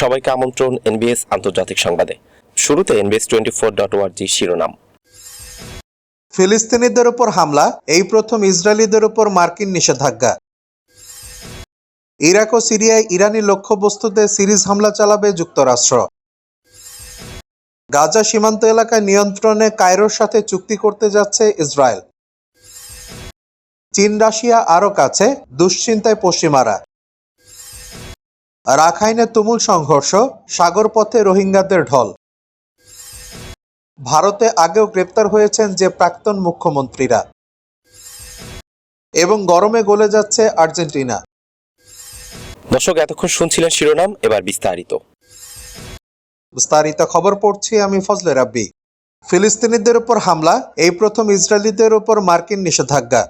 সবাইকে আমন্ত্রণ এনবিএস আন্তর্জাতিক সংবাদে। শুরুতে এনবিএস টোয়েন্টি ফোর ডট ওয়ার্জি শিরোনাম। ফিলিস্তিনিদের উপর হামলা, এই প্রথম ইসরায়েলিদের উপর মার্কিন নিষেধাজ্ঞা। ইরাক ও সিরিয়ায় ইরানি লক্ষ্যবস্তুতে সিরিজ হামলা চালাবে যুক্তরাষ্ট্র। গাজা সীমান্ত এলাকায় নিয়ন্ত্রণে কায়রোর সাথে চুক্তি করতে যাচ্ছে ইসরায়েল। চীন, রাশিয়া আরও কাছে, দুশ্চিন্তায় পশ্চিমারা। রাখাইনে তুমুল সংঘর্ষ সাগরপথে রোহিঙ্গাদের ঢল। ভারতে আগেও গ্রেপ্তার হয়েছেন যে প্রাক্তন মুখ্যমন্ত্রীরা। এবং গরমে গলে যাচ্ছে আর্জেন্টিনা। দর্শক এতক্ষণ শুনছিলেন শিরোনাম এবার বিস্তারিত। বিস্তারিত খবর পড়ছি আমি ফজলে রাব্বি। ফিলিস্তিনিদের উপর হামলা এই প্রথম ইসরায়েলিদের উপর মার্কিন নিষেধাজ্ঞা।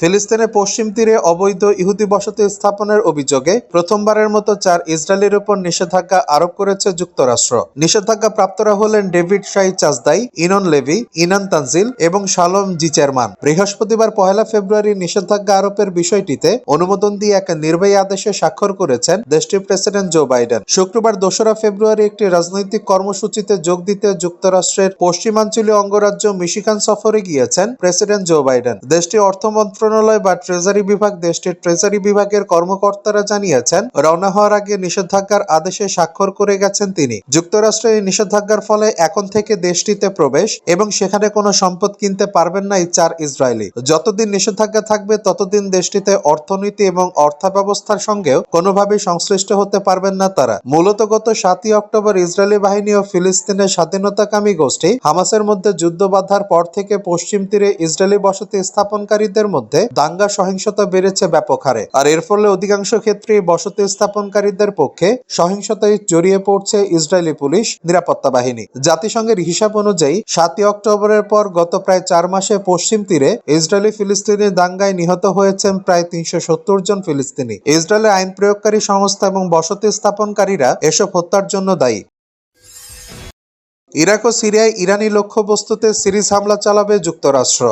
ফিলিস্তিনের পশ্চিম তীরে অবৈধ ইহুদি বসতি স্থাপনের অভিযোগে প্রথমবারের মতো চার ইসরায়েলের উপর নিষেধাজ্ঞা আরোপ করেছে যুক্তরাষ্ট্র। নিষেধাজ্ঞা প্রাপ্তরা হলেন David Shai Chazdai, Yinon Levi, Inan Tanzil এবং শালম জি চেয়ারম্যান। বৃহস্পতিবার পহেলা ফেব্রুয়ারি নিষেধাজ্ঞা আরোপের বিষয়টিতে অনুমোদন দিয়ে এক নির্বাহী আদেশে স্বাক্ষর করেছেন দেশটির প্রেসিডেন্ট জো বাইডেন। শুক্রবার দোসরা ফেব্রুয়ারি একটি রাজনৈতিক কর্মসূচিতে যোগ দিতে যুক্তরাষ্ট্রের পশ্চিমাঞ্চলীয় অঙ্গরাজ্য মিশিগান সফরে গিয়েছেন প্রেসিডেন্ট জো বাইডেন। দেশটির অর্থ মন্ত্রণালয় বা ট্রেজারি বিভাগ, দেশটির ট্রেজারি বিভাগের কর্মকর্তারা জানিয়েছেন, রওনা হওয়ার আগে নিষেধাজ্ঞার আদেশে স্বাক্ষর করে গেছেন তিনি। যুক্তরাষ্ট্রের এই নিষেধাজ্ঞার ফলে এখন থেকে দেশটিতে প্রবেশ এবং সেখানে কোনো সম্পদ কিনতে পারবেন না এই চার ইসরায়েলি। যতদিন নিষেধাজ্ঞা থাকবে, ততদিন দেশটিতে অর্থনীতি এবং অর্থাব্যবস্থার সঙ্গেও কোনোভাবেই সংশ্লিষ্ট হতে পারবেন না তারা। মূলত গত সাতই অক্টোবর ইসরায়েলি বাহিনী ও ফিলিস্তিনের স্বাধীনতাকামী গোষ্ঠী হামাসের মধ্যে যুদ্ধ বাঁধার পর থেকে পশ্চিম তীরে ইসরায়েলি বসতি স্থাপনকারীদের মধ্যে দাঙ্গা সহিংসতা বেড়েছে ব্যাপক হারে। আর এর ফলে অধিকাংশ ক্ষেত্রে বসতি স্থাপনকারীদের পক্ষে সহিংসতায় জড়িয়ে পড়ছে ইসরায়েলি পুলিশ নিরাপত্তা বাহিনী। জাতিসংঘের হিসাব অনুযায়ী সাতই অক্টোবরের পর গত প্রায় চার মাসে পশ্চিম তীরে ইসরায়েলি ফিলিস্তিনি দাঙ্গায় নিহত হয়েছেন প্রায় তিনশো সত্তর জন ফিলিস্তিনি। ইসরায়েলের আইন প্রয়োগকারী সংস্থা এবং বসতি স্থাপনকারীরা এসব হত্যার জন্য দায়ী। ইরাক ও সিরিয়ায় ইরানি লক্ষ্যবস্তুতে সিরিজ হামলা চালাবে যুক্তরাষ্ট্র।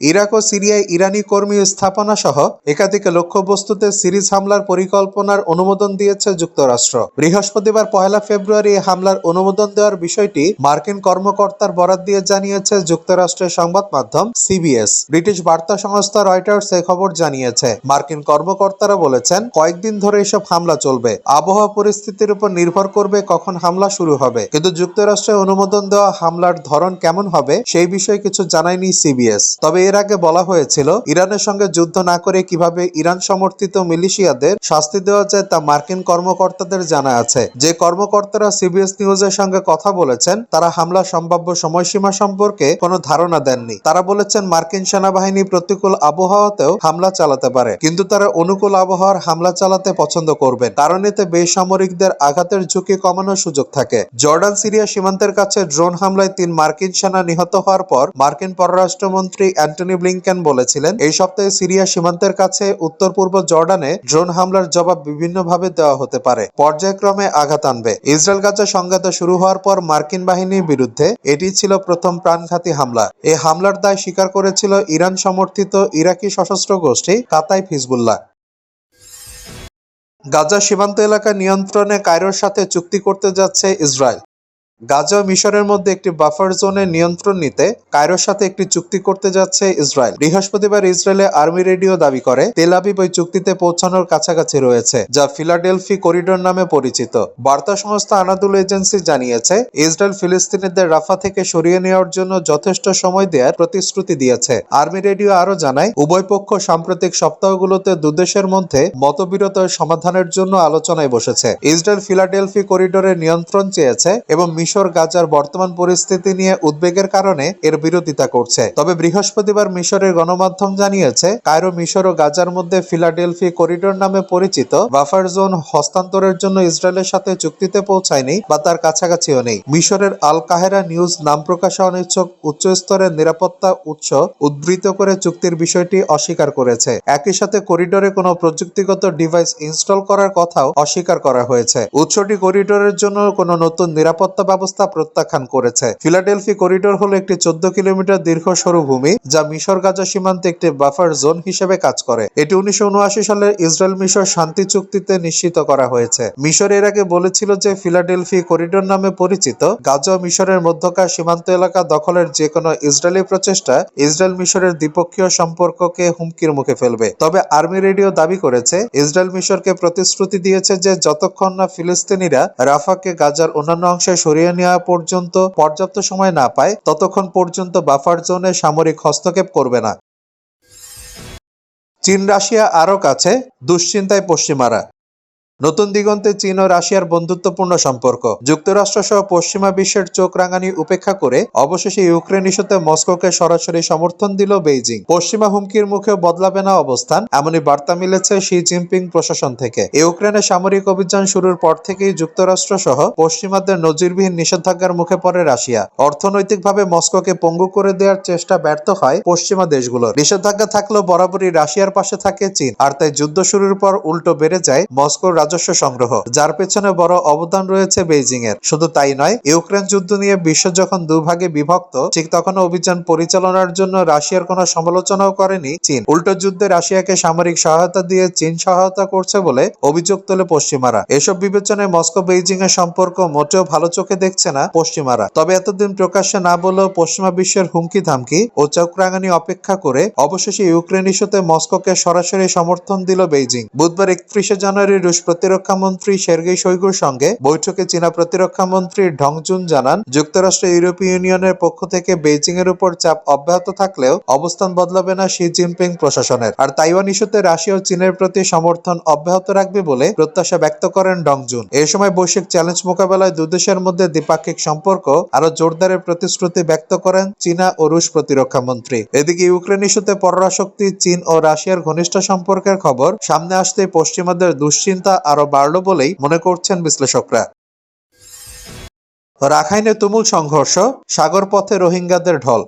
ইরাক ও সিরিয়ায় ইরানি কর্মী স্থাপনা সহ একাধিক লক্ষ্যবস্তুতে সিরিজ হামলার পরিকল্পনার অনুমোদন দিয়েছে যুক্তরাষ্ট্র। বৃহস্পতিবার পহেলা ফেব্রুয়ারি হামলার অনুমোদন দেওয়ার বিষয়টি মার্কিন কর্মকর্তার বরাত দিয়ে জানিয়েছে যুক্তরাষ্ট্রের সংবাদ মাধ্যম সিবিএস। ব্রিটিশ বার্তা সংস্থা রয়টার্স এ খবর জানিয়েছে। মার্কিন কর্মকর্তারা বলেছেন, কয়েকদিন ধরে এসব হামলা চলবে। আবহাওয়া পরিস্থিতির উপর নির্ভর করবে কখন হামলা শুরু হবে। কিন্তু যুক্তরাষ্ট্রে অনুমোদন দেওয়া হামলার ধরন কেমন হবে, সেই বিষয়ে কিছু জানায়নি সিবিএস। তবে এর আগে বলা হয়েছিল, ইরানের সঙ্গে যুদ্ধ না করে কীভাবে ইরান সমর্থিত মিলিশিয়াদের শাস্তি দেওয়া যায় তা মার্কিন কর্মকর্তাদের জানা আছে। যে কর্মকর্তারা সিবিএস নিউজের সঙ্গে কথা বলেছেন, তারা হামলা সম্ভাব্য সময়সীমা সম্পর্কে কোনো ধারণা দেননি। তারা বলেছেন, মার্কিন সেনাবাহিনী প্রতিকূল আবহাওয়াতেও হামলা চালাতে পারে, কিন্তু তারা অনুকূল আবহাওয়ার হামলা চালাতে পছন্দ করবেন। কারণ এতে বেসামরিকদের আঘাতের ঝুঁকি কমানোর সুযোগ থাকে। জর্ডান, সিরিয়া সীমান্তের কাছে ড্রোন হামলায় তিন মার্কিন সেনা নিহত হওয়ার পর, মার্কিন পররাষ্ট্রমন্ত্রী অ্যান্টনি ব্লিংকেন বলেছিলেন, এই সপ্তাহে সিরিয়া সীমান্তের কাছে উত্তর পূর্ব জর্ডানে ড্রোন হামলার জবাব বিভিন্নভাবে দেওয়া হতে পারে। পর্যায়ক্রমে আঘাত আনবে। ইসরায়েল গাজা সংঘাত শুরু হওয়ার পর মার্কিন বাহিনীর বিরুদ্ধে এটি ছিল প্রথম প্রাণঘাতী হামলা। এই হামলার দায় স্বীকার করেছিল ইরান সমর্থিত ইরাকি সশস্ত্র গোষ্ঠী কাতাই হিজবুল্লাহ। গাজা সীমান্ত এলাকা নিয়ন্ত্রণে কায়রোর সাথে চুক্তি করতে যাচ্ছে ইসরায়েল। গাজা মিশরের মধ্যে একটি বাফার জোনের নিয়ন্ত্রণ নিতে কায়রোর সাথে একটি চুক্তি করতে যাচ্ছে ইসরায়েল। বৃহস্পতিবার ইসরায়েলে আর্মি রেডিও দাবি করে, তেল আবিব ওই চুক্তিতে পৌঁছানোর কাছাকাছি রয়েছে, যা ফিলাডেলফি করিডোর নামে পরিচিত। বার্তা সংস্থা আনাদুল এজেন্সি জানিয়েছে, ইসরায়েল ফিলিস্তিনিদের রাফা থেকে সরিয়ে নেওয়ার জন্য যথেষ্ট সময় দেওয়ার প্রতিশ্রুতি দিয়েছে। আর্মি রেডিও আরও জানায়, উভয় পক্ষ সাম্প্রতিক সপ্তাহগুলোতে দুদেশের মধ্যে মতবিরত সমাধানের জন্য আলোচনায় বসেছে। ইসরায়েল ফিলাডেলফি করিডোরের নিয়ন্ত্রণ চেয়েছে এবং মিশর গাজার বর্তমান পরিস্থিতি নিয়ে উদ্বেগের কারণে এর বিরোধিতা করছে। তবে বৃহস্পতিবার মিশরের গণমাধ্যম জানিয়েছে, কায়রো মিশর ও গাজার মধ্যে ফিলাডেলফি করিডোর নামে পরিচিত বাফার জোন হস্তান্তরের জন্য ইসরায়েলের সাথে চুক্তিতে পৌঁছায়নি বা তার কাছাকাছিও নেই। মিশরের আল কাহেরা নিউজ নাম প্রকাশে অনিচ্ছুক উচ্চ স্তরের নিরাপত্তা উৎস উদ্ধৃত করে চুক্তির বিষয়টি অস্বীকার করেছে। একই সাথে করিডোরে কোনো প্রযুক্তিগত ডিভাইস ইনস্টল করার কথাও অস্বীকার করা হয়েছে। উৎসটি করিডোরের জন্য কোনো নতুন নিরাপত্তা ব্যবস্থা প্রত্যাখ্যান করেছে। ফিলাডেলফি করিডোর হলো একটি চোদ্দ কিলোমিটার দীর্ঘ সরু ভূমি যা মিশর গাজা সীমান্তে একটি বাফার জোন হিসেবে কাজ করে। এটি উনিশশো সালের ইসরায়েল মিশর শান্তি চুক্তিতে নিশ্চিত করা হয়েছে। মিশর এর আগে বলেছিল যে ফিলাডেলফি করিডোর নামে পরিচিত গাজা মিশরের মধ্যকার সীমান্ত এলাকা দখলের যে কোনো ইসরায়েলি প্রচেষ্টা ইসরায়েল মিশরের দ্বিপক্ষীয় সম্পর্ককে হুমকির মুখে ফেলবে। তবে আর্মি রেডিও দাবি করেছে, ইসরায়েল মিশরকে প্রতিশ্রুতি দিয়েছে যে যতক্ষণ না ফিলিস্তিনিরা রাফাকে গাজার অন্যান্য অংশে সরিয়ে নেওয়া পর্যন্ত পর্যাপ্ত সময় না পায়, ততক্ষণ পর্যন্ত বাফার জোনে সামরিক হস্তক্ষেপ করবে না। চীন রাশিয়া আরও কাছে, দুশ্চিন্তায় পশ্চিমারা। নতুন দিগন্তে চীন ও রাশিয়ার বন্ধুত্বপূর্ণ সম্পর্ক। যুক্তরাষ্ট্র সহ পশ্চিমা বিশ্বের চোখ রাঙানি উপেক্ষা করে অবশেষে ইউক্রেন ইস্যুতে মস্কোকে সরাসরি সমর্থন দিল বেইজিং। পশ্চিমা হুমকির মুখেও বদলাবে না অবস্থান, এমনই বার্তা মিলেছে শি জিনপিং প্রশাসন থেকে। ইউক্রেনে সামরিক অভিযান শুরুর পর থেকেই যুক্তরাষ্ট্র সহ পশ্চিমাদের নজিরবিহীন নিষেধাজ্ঞার মুখে পড়ে রাশিয়া। অর্থনৈতিকভাবে মস্কোকে পঙ্গু করে দেওয়ার চেষ্টা ব্যর্থ হয় পশ্চিমা দেশগুলোর। নিষেধাজ্ঞা থাকলেও বরাবরই রাশিয়ার পাশে থাকে চীন, আর তাই যুদ্ধ শুরুর পর উল্টো বেড়ে যায় মস্কোর রাজস্ব সংগ্রহ, যার পেছনে বড় অবদান রয়েছে বেইজিং এর শুধু তাই নয়, ইউক্রেন যুদ্ধ নিয়ে বিশ্ব যখন দুভাগে বিভক্ত, ঠিক তখন অভিযান পরিচালনার জন্য রাশিয়ার কোনো সমালোচনাও করেনি চীন। উল্টো যুদ্ধে রাশিয়াকে সামরিক সহায়তা দিয়ে চীন সহায়তা করছে বলে অভিযোগ তোলে পশ্চিমারা। এসব বিবেচনায় মস্কো বেইজিং এর সম্পর্ক মোটেও ভালো চোখে দেখছে না পশ্চিমারা। তবে এতদিন প্রকাশ্যে না বলেও পশ্চিমা বিশ্বের হুমকি ধামকি ও চোখ রাঙানি অপেক্ষা করে অবশেষে ইউক্রেন ইস্যুতে মস্কোকে সরাসরি সমর্থন দিল বেইজিং। বুধবার একত্রিশে জানুয়ারি রুশ প্রতিরক্ষা মন্ত্রী সের্গেই শৈগুর সঙ্গে বৈঠকে চীনা প্রতিরক্ষা মন্ত্রী ঢং জুন জানান, যুক্তরাষ্ট্র ইউরোপীয় ইউনিয়নের পক্ষ থেকে বেইজিং এর উপর চাপ অব্যাহত থাকলেও অবস্থান বদলাবে না শি জিনপিং প্রশাসনের। আর তাইওয়ান ইস্যুতে রাশিয়া ও চীনের প্রতি সমর্থন অব্যাহত রাখবে বলে প্রত্যাশা ব্যক্ত করেন ডং জুন এই সময় বৈশ্বিক চ্যালেঞ্জ মোকাবেলায় দুই দেশের মধ্যে দ্বিপাক্ষিক সম্পর্ক আরও জোরদারের প্রতিশ্রুতি ব্যক্ত করেন চীনা ও রুশ প্রতিরক্ষা মন্ত্রী। এদিকে ইউক্রেন ইস্যুতে পররাশক্তি চীন ও রাশিয়ার ঘনিষ্ঠ সম্পর্কের খবর সামনে আসতে পশ্চিমাদের দুশ্চিন্তা আরও বাড়ল বলেই মনে করছেন বিশ্লেষকরা। রাখাইনে তুমুল সংঘর্ষ সাগর পথে রোহিঙ্গাদের ঢল।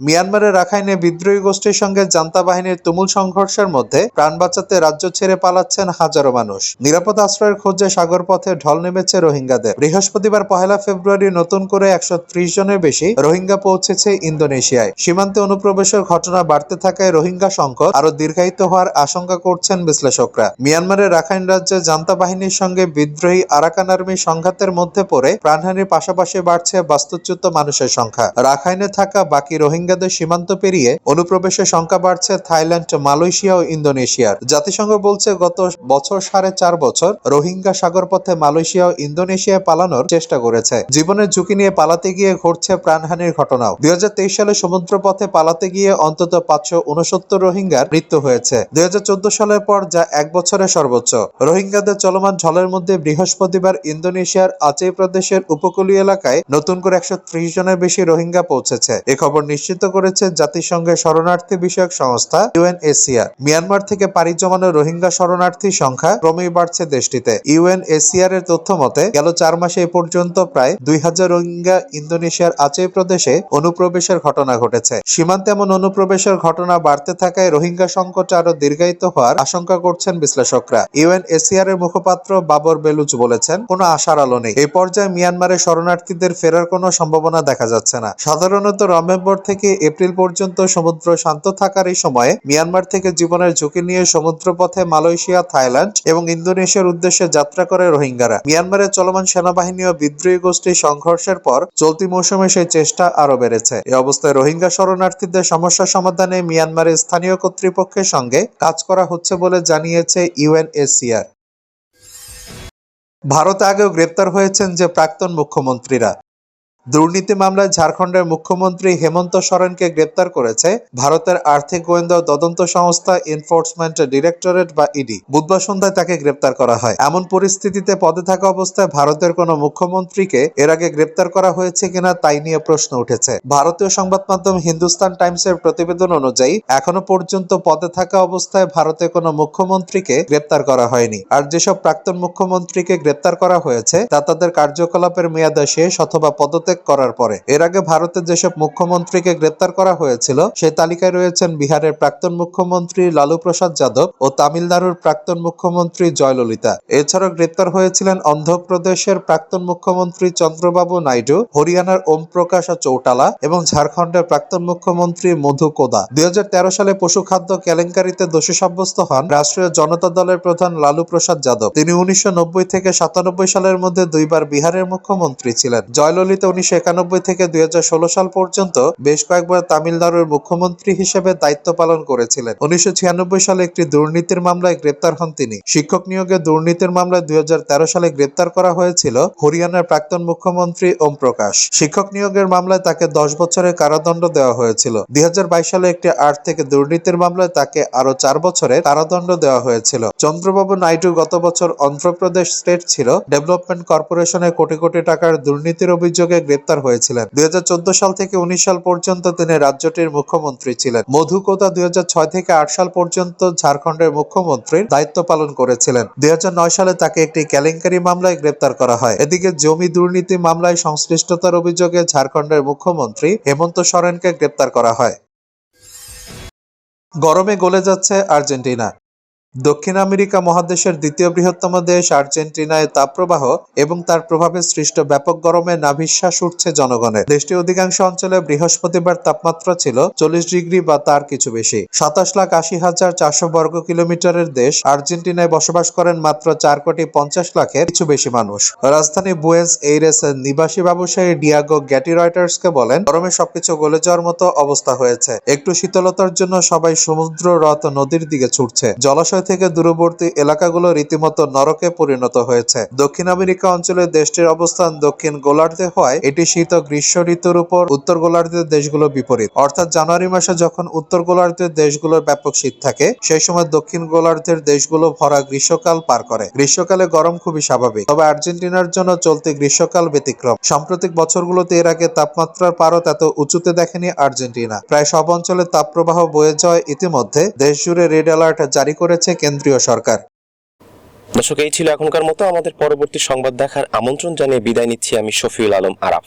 মিয়ানমারের রাখাইনে বিদ্রোহী গোষ্ঠীর সঙ্গে জান্তা বাহিনীর তুমুল সংঘর্ষের মধ্যে প্রাণ বাঁচাতে রাজ্য ছেড়ে পালাচ্ছেন হাজারো মানুষ। নিরাপদ আশ্রয়ের খোঁজে সাগর পথে ঢল নেমেছে রোহিঙ্গাদের। বৃহস্পতিবার পহেলা ফেব্রুয়ারি নতুন করে একশো ত্রিশ জনের বেশি রোহিঙ্গা পৌঁছেছে ইন্দোনেশিয়ায়। সীমান্তে অনুপ্রবেশের ঘটনা বাড়তে থাকায় রোহিঙ্গা সংকট আরও দীর্ঘায়িত হওয়ার আশঙ্কা করছেন বিশ্লেষকরা। মিয়ানমারের রাখাইন রাজ্যে জান্তা বাহিনীর সঙ্গে বিদ্রোহী আরাকান আর্মির সংঘাতের মধ্যে পড়ে প্রাণহানির পাশাপাশি বাড়ছে বাস্তুচ্যুত মানুষের সংখ্যা। রাখাইনে থাকা বাকি রোহিঙ্গাদের সীমান্ত পেরিয়ে অনুপ্রবেশের সংখ্যা বাড়ছে থাইল্যান্ড, মালয়েশিয়া ও ইন্দোনেশিয়ার। জাতিসংঘ বলছে গত বছর সাড়ে চার বছর রোহিঙ্গা সাগরপথে মালয়েশিয়া ও ইন্দোনেশিয়ায় পালানোর চেষ্টা করেছে। জীবনের ঝুঁকি নিয়ে পালাতে গিয়ে ঘটছে প্রাণহানির ঘটনাও। দুই সালে সমুদ্রপথে পালাতে গিয়ে অন্তত পাঁচশো উনসত্তর রোহিঙ্গার মৃত্যু হয়েছে। দুই হাজার চোদ্দ সালের পর যা এক বছরের সর্বোচ্চ। রোহিঙ্গাদের চলমান ঝলের মধ্যে বৃহস্পতিবার ইন্দোনেশিয়ার আচেই প্রদেশের উপকূলীয় এলাকায় নতুন করে একশো ত্রিশ জনের বেশি রোহিঙ্গা পৌঁছেছে। এ খবর নিশ্চিত করেছে জাতিসংঘের শরণার্থী বিষয়ক সংস্থা ইউএনএসিআর মিয়ানমার থেকে পাড়ি জমানো রোহিঙ্গা শরণার্থী সংখ্যা ক্রমেই বাড়ছে দেশটিতে। ইউএনএসিআর এর তথ্য মতে, গেল চার মাসে এ পর্যন্ত প্রায় দুই হাজার রোহিঙ্গা ইন্দোনেশিয়ার আচেই প্রদেশে অনুপ্রবেশের ঘটনা ঘটেছে। সীমান্তে এমন অনুপ্রবেশের ঘটনা বাড়তে থাকায় রোহিঙ্গা সংকট আরও দীর্ঘায়িত হওয়ার আশঙ্কা করছেন বিশ্লেষকরা। ইউএনএসিআর এর মুখপাত্র বাবর বেলুচ বলেছেন, কোনো আশার আলো নেই। এই পর্যায়ে মিয়ানমারের শরণার্থীদের ফেরার কোনো সম্ভাবনা দেখা যাচ্ছে না। সাধারণত নভেম্বর থেকে এপ্রিল পর্যন্ত সমুদ্র শান্ত থাকার এই সময়ে মিয়ানমার থেকে জীবনের ঝুঁকি নিয়ে সমুদ্রপথে মালয়েশিয়া, থাইল্যান্ড এবং ইন্দোনেশিয়ার উদ্দেশ্যে যাত্রা করে রোহিঙ্গারা। মিয়ানমারের চলমান সেনাবাহিনী ও বিদ্রোহী গোষ্ঠীর সংঘর্ষের পর চলতি মৌসুমে সেই চেষ্টা আরও বেড়েছে। এই অবস্থায় রোহিঙ্গা শরণার্থীদের সমস্যা সমাধানে মিয়ানমারের স্থানীয় কর্তৃপক্ষের সঙ্গে কাজ করা হচ্ছে বলে জানিয়েছে ইউএনএসসিআর। ভারতে আগেও গ্রেপ্তার হয়েছেন যে প্রাক্তন মুখ্যমন্ত্রীরা। দুর্নীতি মামলায় ঝাড়খণ্ডের মুখ্যমন্ত্রী হেমন্ত সোরেনকে গ্রেপ্তার করেছে ভারতের আর্থিক গোয়েন্দা তদন্ত সংস্থা এনফোর্সমেন্ট ডিরেক্টরেট বা ইডি। বুধবার সন্ধ্যায় তাকে গ্রেপ্তার করা হয়। এমন পরিস্থিতিতে পদে থাকা অবস্থায় ভারতের কোনো মুখ্যমন্ত্রীকে এর আগে গ্রেপ্তার করা হয়েছে কিনা তাই নিয়ে প্রশ্ন উঠেছে। ভারতীয় সংবাদ মাধ্যম হিন্দুস্তান টাইমসের প্রতিবেদন অনুযায়ী, এখনও পর্যন্ত পদে থাকা অবস্থায় ভারতে কোনো মুখ্যমন্ত্রীকে গ্রেপ্তার করা হয়নি। আর যেসব প্রাক্তন মুখ্যমন্ত্রীকে গ্রেপ্তার করা হয়েছে, তা তাদের কার্যকলাপের মেয়াদ শেষ অথবা পদত্যাগ পদত্যাগ করার পরে। এর আগে ভারতের যেসব মুখ্যমন্ত্রীকে গ্রেপ্তার করা হয়েছিল, সেই তালিকায় রয়েছেন বিহারের প্রাক্তন মুখ্যমন্ত্রী লালু প্রসাদ যাদব ও তামিলনাড়ুর প্রাক্তন মুখ্যমন্ত্রী জয়ললিতা। এছাড়াও গ্রেপ্তার হয়েছিলেন অন্ধ্রপ্রদেশের প্রাক্তন মুখ্যমন্ত্রী চন্দ্রবাবু নাইডু, হরিয়ানার ওম প্রকাশ চৌটালা এবং ঝাড়খণ্ডের প্রাক্তন মুখ্যমন্ত্রী মধু কোদা। দুই হাজার তেরো সালে পশু খাদ্য কেলেঙ্কারিতে দোষী সাব্যস্ত হন রাষ্ট্রীয় জনতা দলের প্রধান লালু প্রসাদ যাদব। তিনি উনিশশো নব্বই থেকে সাতানব্বই সালের মধ্যে দুইবার বিহারের মুখ্যমন্ত্রী ছিলেন। জয়ললিতা উনিশশো একানব্বই থেকে দুই হাজার ষোলো সাল পর্যন্ত বেশ কয়েকবার তামিলনাড়ুর মুখ্যমন্ত্রী হিসেবে দায়িত্ব পালন করেছিলেন। উনিশশো সালে একটি দুর্নীতির মামলায় গ্রেপ্তার হন তিনি। শিক্ষক নিয়োগে দুর্নীতির মামলায় দুই সালে গ্রেপ্তার করা হয়েছিল হরিয়ানার প্রাক্তন মুখ্যমন্ত্রী ওম প্রকাশ। শিক্ষক নিয়োগের মামলায় তাকে দশ বছরের কারাদণ্ড দেওয়া হয়েছিল। দুই হাজার বাইশ সালে একটি আর্ট থেকে দুর্নীতির মামলায় তাকে আরও চার বছরের কারাদণ্ড দেওয়া হয়েছিল। চন্দ্রবাবু নাইডু গত বছর অন্ধ্রপ্রদেশ স্টেট ছিল। ডেভেলপমেন্ট কর্পোরেশনে কোটি কোটি টাকার দুর্নীতির অভিযোগে গ্রেপ্তার হয়েছিলেন। দুই সাল থেকে উনিশ সাল পর্যন্ত তিনি রাজ্যটির মুখ্যমন্ত্রী ছিলেন। মধু কোদা দুই থেকে আট সাল পর্যন্ত ঝাড়খণ্ডের মুখ্যমন্ত্রীর দায়িত্ব পালন করেছিলেন। দুই হাজার নয় সালে তাকে একটি কেলেঙ্কারি মামলায় গ্রেপ্তার করা হয়। এদিকে জমি দুর্নীতি মামলায় সংশ্লিষ্টতার অভিযোগে ঝাড়খণ্ডের মুখ্যমন্ত্রী হেমন্ত সোরেনকে গ্রেপ্তার করা হয়। গরমে গলে যাচ্ছে আর্জেন্টিনা। দক্ষিণ আমেরিকা মহাদেশের দ্বিতীয় বৃহত্তম দেশ আর্জেন্টিনায় তাপপ্রবাহ এবং তার প্রভাবে সৃষ্ট ব্যাপক গরমে নাভিশ্বাস উঠছে জনগণের। দেশটির অধিকাংশ অঞ্চলে বৃহস্পতিবার তাপমাত্রা ছিল চল্লিশ ডিগ্রি বা তার কিছু বেশি। সাতাশ লাখ আশি হাজার চারশো বর্গ কিলোমিটারের দেশ আর্জেন্টিনায় বসবাস করেন মাত্র চার কোটি পঞ্চাশ লাখের কিছু বেশি মানুষ। রাজধানী বুয়েন্স এইরেসের নিবাসী ব্যবসায়ী ডিয়াগো গ্যাটি রয়টার্সকে বলেন, গরমে সবকিছু গলে যাওয়ার মতো অবস্থা হয়েছে। একটু শীতলতার জন্য সবাই সমুদ্র রথ নদীর দিকে ছুটছে। জলাশয় থেকে দূরবর্তী এলাকাগুলো রীতিমতো নরকে পরিণত হয়েছে। দক্ষিণ আমেরিকা অঞ্চলে দেশটির অবস্থান দক্ষিণ গোলার্ধে হওয়ায়, এটি শীত গ্রীষ্ম ঋতুর উপর উত্তর গোলার্ধের দেশগুলো বিপরীত। অর্থাৎ জানুয়ারি মাসে যখন উত্তর গোলার্ধের দেশগুলোর ব্যাপক শীত থাকে, সেই সময় দক্ষিণ গোলার্ধের দেশগুলো ভরা গ্রীষ্মকাল পার করে। গ্রীষ্মকালে গরম খুবই স্বাভাবিক, তবে আর্জেন্টিনার জন্য চলতি গ্রীষ্মকাল ব্যতিক্রম। সাম্প্রতিক বছরগুলোতে এর আগে তাপমাত্রার পারত এত উঁচুতে দেখেনি আর্জেন্টিনা। প্রায় সব অঞ্চলে তাপপ্রবাহ বয়ে যাওয়ায় ইতিমধ্যে দেশ জুড়ে রেড অ্যালার্ট জারি করেছে কেন্দ্রীয় সরকার। দর্শক, এই ছিল এখনকার মতো। আমাদের পরবর্তী সংবাদ দেখার আমন্ত্রণ জানিয়ে বিদায় নিচ্ছি আমি শফিউল আলম আরাফ।